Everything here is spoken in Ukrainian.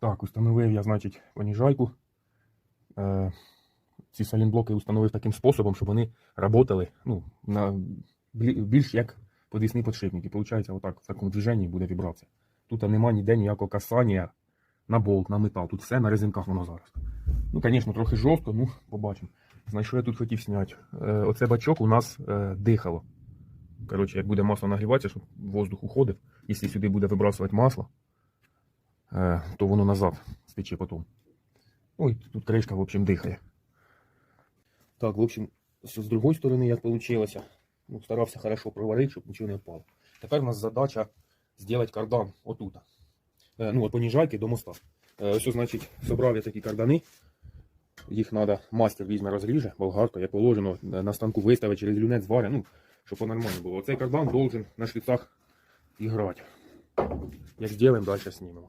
Так, установив я, значить, поніжайку. Е, ці салінблоки установив таким способом, щоб вони працювали ну, на, більш як подвісні підшипники. Получається, отак, в такому движенні буде вібрація. Тут немає ніде ніякого касання на болт, на метал. Тут все на резинках воно зараз. Ну, звісно, трохи жорстко, ну, побачимо. Що я тут хотів зняти? Е, оце бачок у нас е, дихало. Коротше, як буде масло нагріватися, щоб воздух уходив, якщо сюди буде вибрасувати масло, то воно назад стече потім. Ой, тут кришка, в общем, дихає. Так, в общем, з другої сторони, як вийшло, ну, старався хорошо проварити, щоб нічого не впало. Тепер у нас задача зробити кардан отут. Е, ну, от поніжайки до моста. Е, ось, значить, собрав я такі кардани. Їх треба, мастер візьме, розріже, болгарка, як положено, е, на станку виставить через люнець зварить, ну, щоб по-нормально було. Оцей кардан должен на шліцах іграти. Як зробимо, далі знімемо.